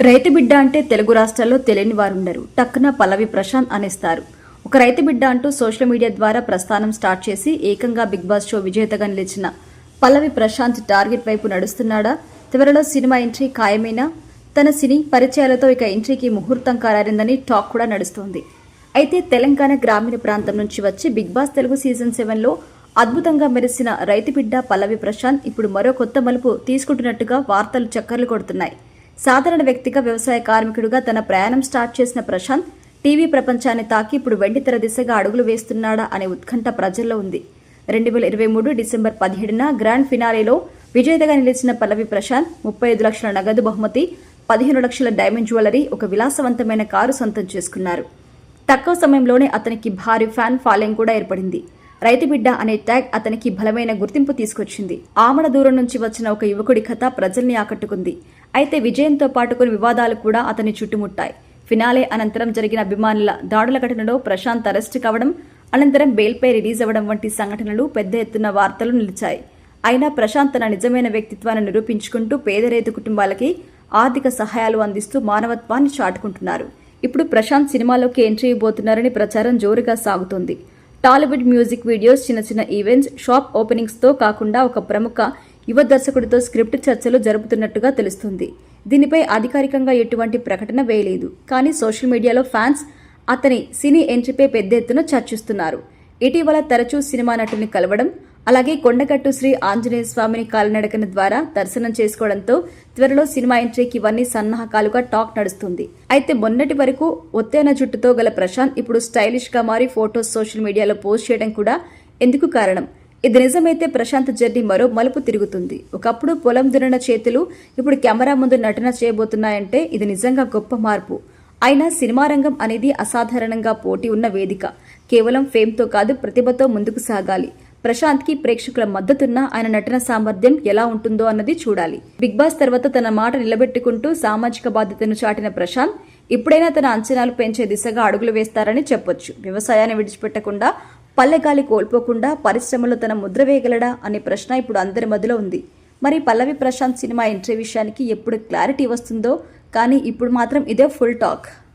రైతు బిడ్డ అంటే తెలుగు రాష్ట్రాల్లో తెలియని వారుండరు. టక్కున పల్లవి ప్రశాంత్ అనేస్తారు. ఒక రైతు బిడ్డ అంటూ సోషల్ మీడియా ద్వారా ప్రస్థానం స్టార్ట్ చేసి ఏకంగా బిగ్ బాస్ షో విజేతగా నిలిచిన పల్లవి ప్రశాంత్ టార్గెట్ వైపు నడుస్తున్నాడా? త్వరలో సినిమా ఎంట్రీ ఖాయమేనా? తన సినీ పరిచయాలతో ఇక ఎంట్రీకి ముహూర్తం కారారిందని టాక్ కూడా నడుస్తోంది. అయితే తెలంగాణ గ్రామీణ ప్రాంతం నుంచి వచ్చి బిగ్ బాస్ తెలుగు సీజన్ సెవెన్లో అద్భుతంగా మెరిసిన రైతు బిడ్డ పల్లవి ప్రశాంత్ ఇప్పుడు మరో కొత్త మలుపు తీసుకుంటున్నట్టుగా వార్తలు చక్కర్లు కొడుతున్నాయి. సాధారణ వ్యక్తిగా వ్యవసాయ కార్మికుడిగా తన ప్రయాణం స్టార్ట్ చేసిన ప్రశాంత్ టీవీ ప్రపంచాన్ని తాకి ఇప్పుడు వెండితెర దిశగా అడుగులు వేస్తున్నాడా అనే ఉత్కంఠ ప్రజల్లో ఉంది. రెండు వేల ఇరవై మూడు డిసెంబర్ పదిహేడున గ్రాండ్ ఫినాలేలో విజేతగా నిలిచిన పల్లవి ప్రశాంత్ ముప్పై ఐదు లక్షల నగదు బహుమతి పదిహేను లక్షల డైమండ్ జ్యువెలరీ ఒక విలాసవంతమైన కారు సొంతం చేసుకున్నారు. తక్కువ సమయంలోనే అతనికి భారీ ఫ్యాన్ ఫాలోయింగ్ కూడా ఏర్పడింది. రైతు బిడ్డ అనే ట్యాగ్ అతనికి బలమైన గుర్తింపు తీసుకొచ్చింది. ఆమడ దూరం నుంచి వచ్చిన ఒక యువకుడి కథ ప్రజల్ని ఆకట్టుకుంది. అయితే విజయంతో పాటు కొన్ని వివాదాలు కూడా అతన్ని చుట్టుముట్టాయి. ఫినాలే అనంతరం జరిగిన అభిమానుల దాడుల ఘటనలో ప్రశాంత్ అరెస్ట్ కావడం అనంతరం బెయిల్పై రిలీజ్ అవ్వడం వంటి సంఘటనలు పెద్ద ఎత్తున వార్తలు నిలిచాయి. అయినా ప్రశాంత్ తన నిజమైన వ్యక్తిత్వాన్ని నిరూపించుకుంటూ పేద రైతు కుటుంబాలకి ఆర్థిక సహాయాలు అందిస్తూ మానవత్వాన్ని చాటుకుంటున్నారు. ఇప్పుడు ప్రశాంత్ సినిమాలోకి ఎంట్రీ ఇవ్వబోతున్నారని ప్రచారం జోరుగా సాగుతోంది. టాలీవుడ్ మ్యూజిక్ వీడియోస్ చిన్న చిన్న ఈవెంట్స్ షాప్ ఓపెనింగ్స్తో కాకుండా ఒక ప్రముఖ యువ దర్శకుడితో స్క్రిప్ట్ చర్చలు జరుపుతున్నట్టుగా తెలుస్తుంది. దీనిపై అధికారికంగా ఎటువంటి ప్రకటన వేయలేదు. కానీ సోషల్ మీడియాలో ఫ్యాన్స్ అతని సినీ ఎంట్రీపై పెద్ద ఎత్తున చర్చిస్తున్నారు. ఇటీవల తరచూ సినిమా నటుని కలవడం అలాగే కొండగట్టు శ్రీ ఆంజనేయ స్వామిని కాలినడకన ద్వారా దర్శనం చేసుకోవడంతో త్వరలో సినిమా ఎంట్రీకి ఇవన్నీ సన్నాహకాలుగా టాక్ నడుస్తుంది. అయితే మొన్నటి వరకు ఒత్తైన జుట్టుతో గల ప్రశాంత్ ఇప్పుడు స్టైలిష్గా మారి ఫోటోస్ సోషల్ మీడియాలో పోస్ట్ చేయడం కూడా ఎందుకు కారణం? ఇది నిజమైతే ప్రశాంత్ జర్నీ మరో మలుపు తిరుగుతుంది. ఒకప్పుడు పొలం దున్న చేతులు ఇప్పుడు కెమెరా ముందు నటన చేయబోతున్నాయంటే ఇది నిజంగా గొప్ప మార్పు. అయినా సినిమా రంగం అనేది అసాధారణంగా పోటీ ఉన్న వేదిక. కేవలం ఫేమ్తో కాదు ప్రతిభతో ముందుకు సాగాలి. ప్రశాంత్కి ప్రేక్షకుల మద్దతున్న ఆయన నటన సామర్థ్యం ఎలా ఉంటుందో అన్నది చూడాలి. బిగ్ బాస్ తర్వాత తన మాట నిలబెట్టుకుంటూ సామాజిక బాధ్యతను చాటిన ప్రశాంత్ ఇప్పుడైనా తన అంచనాలు పెంచే దిశగా అడుగులు వేస్తారని చెప్పొచ్చు. వ్యవసాయాన్ని విడిచిపెట్టకుండా పల్లెగాలి కోల్పోకుండా పరిశ్రమలో తన ముద్ర వేయగలడా అనే ప్రశ్న ఇప్పుడు అందరి మధ్యలో ఉంది. మరి పల్లవి ప్రశాంత్ సినిమా ఎంట్రీ విషయానికి ఎప్పుడు క్లారిటీ వస్తుందో? కానీ ఇప్పుడు మాత్రం ఇదే ఫుల్ టాక్.